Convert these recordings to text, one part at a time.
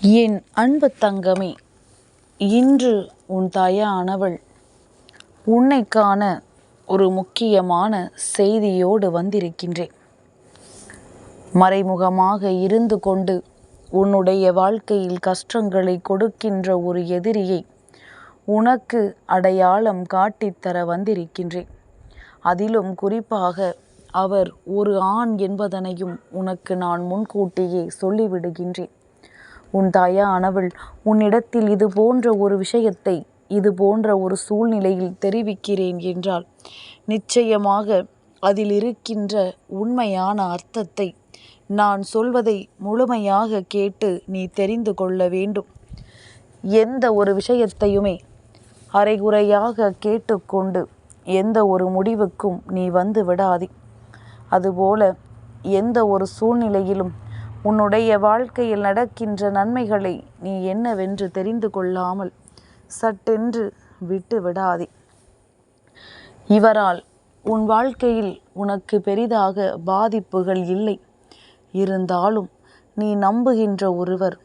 என் அன்பு தங்கமே இன்று உன் தாயானவள் உன்னை காண ஒரு முக்கியமான செய்தியோடு வந்திருக்கின்றேன். மறைமுகமாக இருந்து கொண்டு உன்னுடைய வாழ்க்கையில் கஷ்டங்களை கொடுக்கின்ற ஒரு எதிரியை உனக்கு அடையாளம் காட்டித்தர வந்திருக்கின்றேன். அதிலும் குறிப்பாக அவர் ஒரு ஆண் என்பதனையும் உனக்கு நான் முன்கூட்டியே சொல்லிவிடுகின்றேன். உன் தாயானவள் உன்னிடத்தில் இது போன்ற ஒரு விஷயத்தை இது போன்ற ஒரு சூழ்நிலையில் தெரிவிக்கிறேன் என்றால் நிச்சயமாக அதில் இருக்கின்ற உண்மையான அர்த்தத்தை நான் சொல்வதை முழுமையாக கேட்டு நீ தெரிந்து கொள்ள வேண்டும். எந்த ஒரு விஷயத்தையுமே அரைகுறையாக கேட்டுக்கொண்டு எந்த ஒரு முடிவுக்கும் நீ வந்து விடாதே. அதுபோல எந்த ஒரு சூழ்நிலையிலும் உன்னுடைய வாழ்க்கையில் நடக்கின்ற நன்மைகளை நீ என்னவென்று தெரிந்து கொள்ளாமல் சட்டென்று விட்டு விடாதே இவரால் உன் வாழ்க்கையில் உனக்கு பெரிதாக பாதிப்புகள் இல்லை. இருந்தாலும் நீ நம்புகின்ற ஒருவர்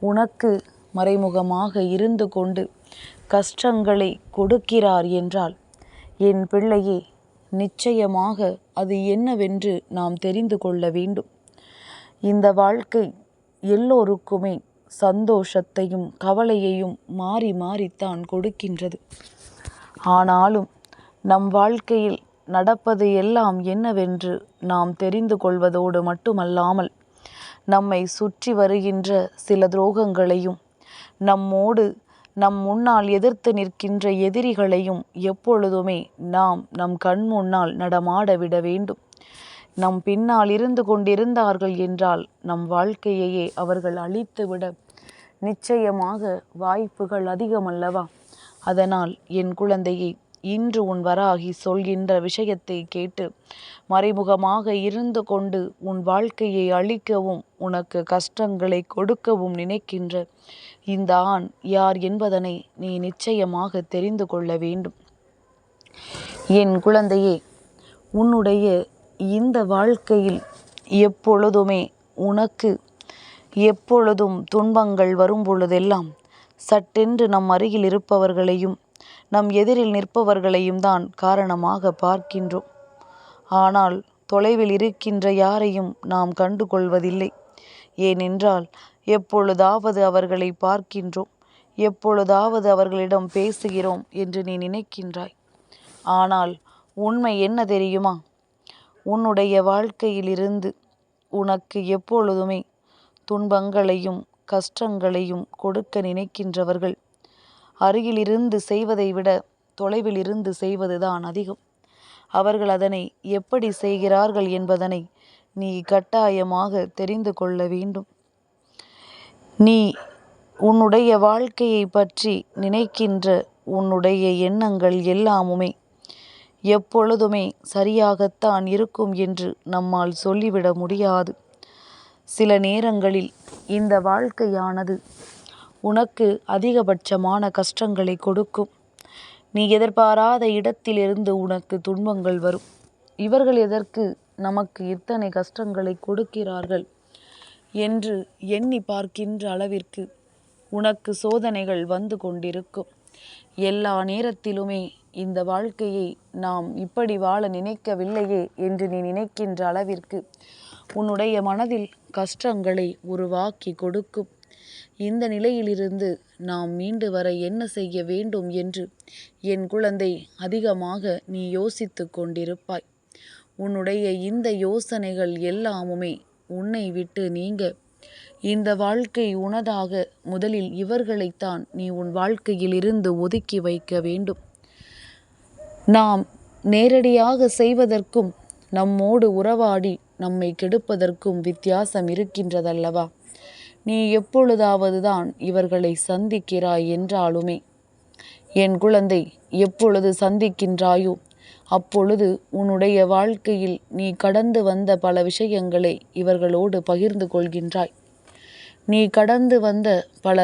உனக்கு மறைமுகமாக இருந்து கொண்டு கஷ்டங்களை கொடுக்கிறார் என்றால் என் பிள்ளையே நிச்சயமாக அது என்னவென்று நாம் தெரிந்து கொள்ள வேண்டும். இந்த வாழ்க்கை எல்லோருக்குமே சந்தோஷத்தையும் கவலையையும் மாறி மாறித்தான் கொடுக்கின்றது. ஆனாலும் நம் வாழ்க்கையில் நடப்பது எல்லாம் என்னவென்று நாம் தெரிந்து கொள்வதோடு மட்டுமல்லாமல் நம்மை சுற்றி வருகின்ற சில துரோகங்களையும் நம்மோடு நம் முன்னால் எதிர்த்து நிற்கின்ற எதிரிகளையும் எப்பொழுதுமே நாம் நம் கண் முன்னால் நடமாட விட வேண்டும். நம் பின்னால் இருந்து கொண்டிருந்தார்கள் என்றால் நம் வாழ்க்கையையே அவர்கள் அழித்துவிட நிச்சயமாக வாய்ப்புகள் அதிகமல்லவா? அதனால் என் குழந்தையை இன்று உன் வராகி சொல்கின்ற விஷயத்தை கேட்டு மறைமுகமாக இருந்து கொண்டு உன் வாழ்க்கையை அழிக்கவும் உனக்கு கஷ்டங்களை கொடுக்கவும் நினைக்கின்ற இந்த ஆண் யார் என்பதனை நீ நிச்சயமாக தெரிந்து கொள்ள வேண்டும். என் குழந்தையே உன்னுடைய இந்த வாழ்க்கையில் எப்பொழுதுமே உனக்கு எப்பொழுதும் துன்பங்கள் வரும் பொழுதெல்லாம் சட்டென்று நம் அருகில் இருப்பவர்களையும் நம் எதிரில் நிற்பவர்களையும் தான் காரணமாக பார்க்கின்றோம். ஆனால் தொலைவில் இருக்கின்ற யாரையும் நாம் கண்டு கொள்வதில்லை ஏனென்றால் எப்பொழுதாவது அவர்களை பார்க்கின்றோம் எப்பொழுதாவது அவர்களிடம் பேசுகிறோம் என்று நீ நினைக்கின்றாய். ஆனால் உண்மை என்ன தெரியுமா? உன்னுடைய வாழ்க்கையிலிருந்து உனக்கு எப்பொழுதுமே துன்பங்களையும் கஷ்டங்களையும் கொடுக்க நினைக்கின்றவர்கள். அருகிலிருந்து செய்வதை விட தொலைவிலிருந்து செய்வதுதான் அதிகம். அவர்கள் அதனை எப்படி செய்கிறார்கள் என்பதனை நீ கட்டாயமாக தெரிந்து கொள்ள வேண்டும். நீ உன்னுடைய வாழ்க்கையை பற்றி நினைக்கின்ற உன்னுடைய எண்ணங்கள் எல்லாமுமே எப்பொழுதுமே சரியாகத்தான் இருக்கும் என்று நம்மால் சொல்லிவிட முடியாது. சில நேரங்களில் இந்த வாழ்க்கையானது உனக்கு அதிகபட்சமான கஷ்டங்களை கொடுக்கும். நீ எதிர்பாராத இடத்திலிருந்து உனக்கு துன்பங்கள் வரும். இவர்கள் எதற்கு நமக்கு இத்தனை கஷ்டங்களை கொடுக்கிறார்கள் என்று எண்ணி பார்க்கின்ற அளவிற்கு உனக்கு சோதனைகள் வந்து கொண்டிருக்கும். எல்லா நேரத்திலுமே இந்த வாழ்க்கையை நாம் இப்படி வாழ நினைக்கவில்லையே என்று நீ நினைக்கின்ற அளவிற்கு உன்னுடைய மனதில் கஷ்டங்களை உருவாக்கி கொடுக்கும். இந்த நிலையிலிருந்து நாம் மீண்டு வர என்ன செய்ய வேண்டும் என்று என் குழந்தை அதிகமாக நீ யோசித்து கொண்டிருப்பாய். உன்னுடைய இந்த யோசனைகள் எல்லாமுமே உன்னை விட்டு நீங்க. இந்த வாழ்க்கை உனதாக முதலில் இவர்களைத்தான் நீ உன் வாழ்க்கையில் இருந்து ஒதுக்கி வைக்க வேண்டும். நாம் நேரடியாக செய்வதற்கும் நம்மோடு உறவாடி நம்மை கெடுப்பதற்கும் வித்தியாசம் இருக்கின்றதல்லவா? நீ எப்பொழுதாவது தான் இவர்களை சந்திக்கிறாய் என்றாலுமே என் குழந்தை எப்பொழுது சந்திக்கின்றாயோ அப்பொழுது உன்னுடைய வாழ்க்கையில் நீ கடந்து வந்த பல விஷயங்களை இவர்களோடு பகிர்ந்து கொள்கின்றாய். நீ கடந்து வந்த பல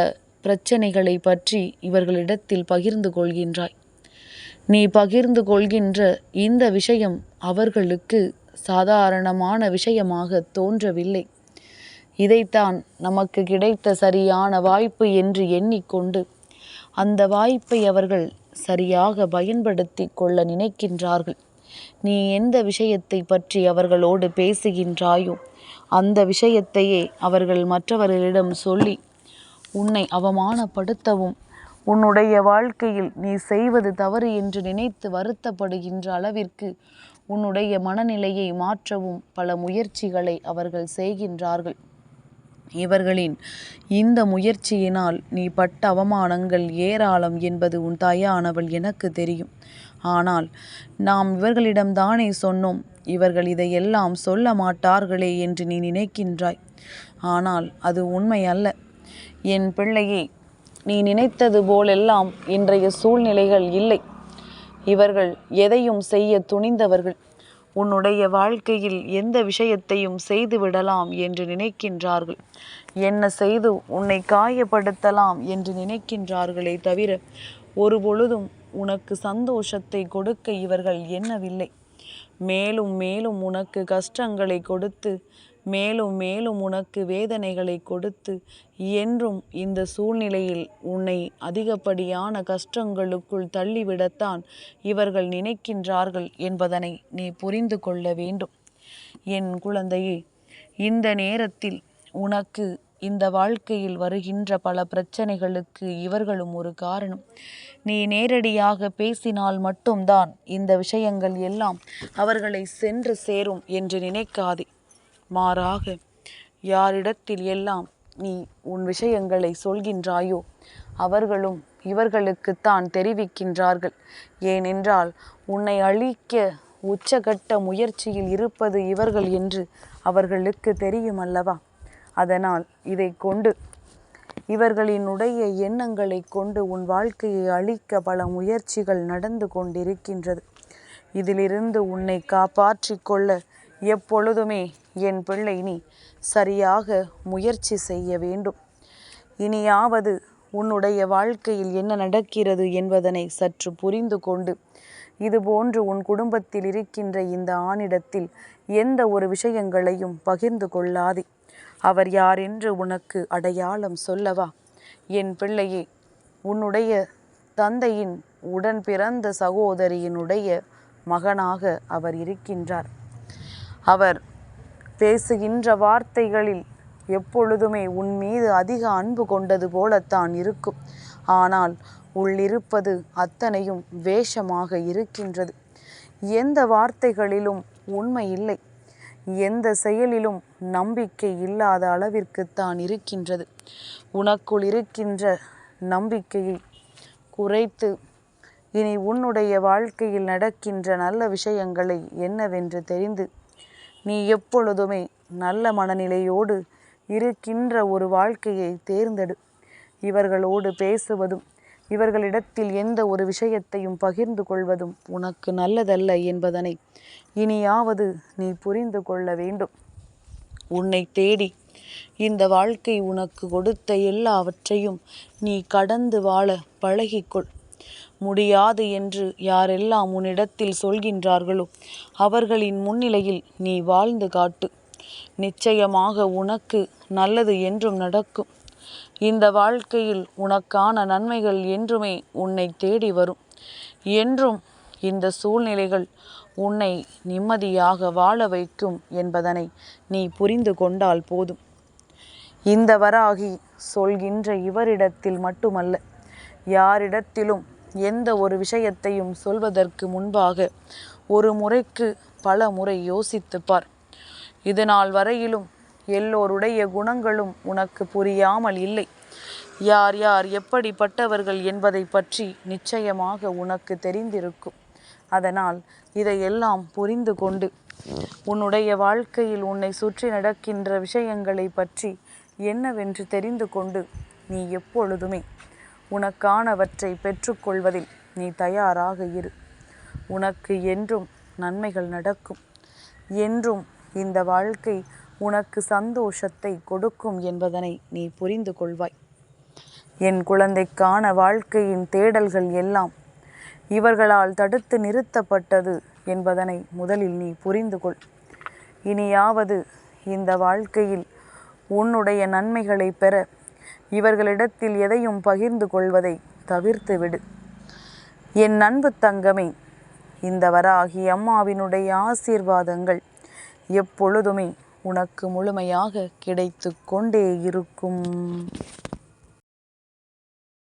பிரச்சனைகளை பற்றி இவர்களிடத்தில் பகிர்ந்து கொள்கின்றாய். நீ பகிர்ந்து கொள்கின்ற இந்த விஷயம் அவர்களுக்கு சாதாரணமான விஷயமாக தோன்றவில்லை. இதைத்தான் நமக்கு கிடைத்த சரியான வாய்ப்பு என்று எண்ணிக்கொண்டு அந்த வாய்ப்பை அவர்கள் சரியாக பயன்படுத்தி கொள்ள நினைக்கின்றார்கள். நீ எந்த விஷயத்தை பற்றி அவர்களோடு பேசுகின்றாயோ அந்த விஷயத்தையே அவர்கள் மற்றவர்களிடம் சொல்லி உன்னை அவமானப்படுத்தவும் உன்னுடைய வாழ்க்கையில் நீ செய்வது தவறு என்று நினைத்து வருத்தப்படுகின்ற அளவிற்கு உன்னுடைய மனநிலையை மாற்றவும் பல முயற்சிகளை அவர்கள் செய்கின்றார்கள். இவர்களின் இந்த முயற்சியினால் நீ பட்ட அவமானங்கள் ஏராளம் என்பது உன் தாயானவள் எனக்கு தெரியும். ஆனால் நாம் இவர்களிடம்தானே சொன்னோம் இவர்கள் இதையெல்லாம் சொல்ல மாட்டார்களே என்று நீ நினைக்கின்றாய். ஆனால் அது உண்மை அல்ல என் பிள்ளையே நீ நினைத்தது போலெல்லாம் இன்றைய சூழ்நிலைகள் இல்லை. இவர்கள் எதையும் செய்ய துணிந்தவர்கள். உன்னுடைய வாழ்க்கையில் எந்த விஷயத்தையும் செய்து விடலாம் என்று நினைக்கின்றார்கள். என்ன செய்து உன்னை காயப்படுத்தலாம் என்று நினைக்கின்றார்களே தவிர ஒரு பொழுதும் உனக்கு சந்தோஷத்தை கொடுக்க இவர்கள் எண்ணவில்லை. மேலும் மேலும் உனக்கு கஷ்டங்களை கொடுத்து மேலும் மேலும் உனக்கு வேதனைகளை கொடுத்து என்றும் இந்த சூழ்நிலையில் உன்னை அதிகப்படியான கஷ்டங்களுக்குள் தள்ளிவிடத்தான் இவர்கள் நினைக்கின்றார்கள் என்பதனை நீ புரிந்து கொள்ள வேண்டும். என் குழந்தையே இந்த நேரத்தில் உனக்கு இந்த வாழ்க்கையில் வருகின்ற பல பிரச்சனைகளுக்கு இவர்களும் ஒரு காரணம். நீ நேரடியாக பேசினால் மட்டும்தான் இந்த விஷயங்கள் எல்லாம் அவர்களை சென்று சேரும் என்று நினைக்காதே. மாறாக யாரிடத்தில் எல்லாம் நீ உன் விஷயங்களை சொல்கின்றாயோ அவர்களும் இவர்களுக்குத்தான் தெரிவிக்கின்றார்கள். ஏனென்றால் உன்னை அழிக்க உச்சகட்ட முயற்சியில் இருப்பது இவர்கள் என்று அவர்களுக்கு தெரியும் அல்லவா அதனால் இதை கொண்டு இவர்களினுடைய எண்ணங்களை கொண்டு உன் வாழ்க்கையை அழிக்க பல முயற்சிகள் நடந்து கொண்டிருக்கின்றது. இதிலிருந்து உன்னை காப்பாற்றிக் கொள்ள எப்பொழுதுமே என் பிள்ளை நீ சரியாக முயற்சி செய்ய வேண்டும். இனியாவது உன்னுடைய வாழ்க்கையில் என்ன நடக்கிறது என்பதனை சற்று புரிந்து கொண்டு. இதுபோன்று உன் குடும்பத்தில் இருக்கின்ற இந்த ஆணிடத்தில் எந்த ஒரு விஷயங்களையும் பகிர்ந்து கொள்ளாதே. அவர் யாரென்று உனக்கு அடையாளம் சொல்லவா? என் பிள்ளையே உன்னுடைய தந்தையின் உடன் பிறந்த சகோதரியினுடைய மகனாக அவர் இருக்கின்றார். அவர் பேசுகின்ற வார்த்தைகளில் எப்பொழுதுமே உன் மீது அதிக அன்பு கொண்டது போலத்தான் இருக்கும். ஆனால் உள்ளிருப்பது அத்தனையும் வேஷமாக இருக்கின்றது. எந்த வார்த்தைகளிலும் உண்மை இல்லை. எந்த செயலிலும் நம்பிக்கை இல்லாத அளவிற்குத்தான் இருக்கின்றது. உனக்குள் இருக்கின்ற நம்பிக்கையை குறைத்து இனி உன்னுடைய வாழ்க்கையில் நடக்கின்ற நல்ல விஷயங்களை என்னவென்று தெரிந்து நீ எப்பொழுதுமே நல்ல மனநிலையோடு இருக்கின்ற ஒரு வாழ்க்கையை தேர்ந்தெடு. இவர்களோடு பேசுவதும் இவர்களிடத்தில் எந்த ஒரு விஷயத்தையும் பகிர்ந்து கொள்வதும் உனக்கு நல்லதல்ல என்பதனை இனியாவது நீ புரிந்து கொள்ள வேண்டும். உன்னை தேடி இந்த வாழ்க்கை உனக்கு கொடுத்த எல்லாவற்றையும் நீ கடந்து வாழ பழகிக்கொள். முடியாது என்று யாரெல்லாம் உன்னிடத்தில் சொல்கின்றார்களோ அவர்களின் முன்னிலையில் நீ வாழ்ந்து காட்டு. நிச்சயமாக உனக்கு நல்லது என்றும் நடக்கும். இந்த வாழ்க்கையில் உனக்கான நன்மைகள் என்றுமே உன்னை தேடி வரும். என்றும் இந்த சூழ்நிலைகள் உன்னை நிம்மதியாக வாழ வைக்கும் என்பதனை நீ புரிந்து கொண்டால் போதும். இந்த வராகி சொல்கின்ற இவரிடத்தில் மட்டுமல்ல யாரிடத்திலும் எந்த ஒரு விஷயத்தையும் சொல்வதற்கு முன்பாக ஒரு முறைக்கு பல முறை யோசித்துப்பார். இதனால் வரையிலும் எல்லோருடைய குணங்களும் உனக்கு புரியாமல் இல்லை. யார் யார் எப்படிப்பட்டவர்கள் என்பதை பற்றி நிச்சயமாக உனக்கு தெரிந்திருக்கும். அதனால் இதையெல்லாம் புரிந்து கொண்டு உன்னுடைய வாழ்க்கையில் உன்னை சுற்றி நடக்கின்ற விஷயங்களை பற்றி என்னவென்று தெரிந்து கொண்டு நீ எப்பொழுதுமே உனக்கானவற்றை பெற்றுக்கொள்வதில் நீ தயாராக இரு. உனக்கு என்றும் நன்மைகள் நடக்கும். என்றும் இந்த வாழ்க்கை உனக்கு சந்தோஷத்தை கொடுக்கும் என்பதனை நீ புரிந்து கொள்வாய். என் குழந்தைக்கான வாழ்க்கையின் தேடல்கள் எல்லாம் இவர்களால் தடுத்து நிறுத்தப்பட்டது என்பதனை முதலில் நீ புரிந்து கொள். இனியாவது இந்த வாழ்க்கையில் உன்னுடைய நன்மைகளை பெற இவர்களிடத்தில் எதையும் பகிர்ந்து கொள்வதை தவிர்த்து விடு என் அன்பு தங்கமே இந்த வராகி அம்மாவினுடைய ஆசீர்வாதங்கள் எப்பொழுதுமே உனக்கு முழுமையாக கிடைத்து கொண்டே இருக்கும்.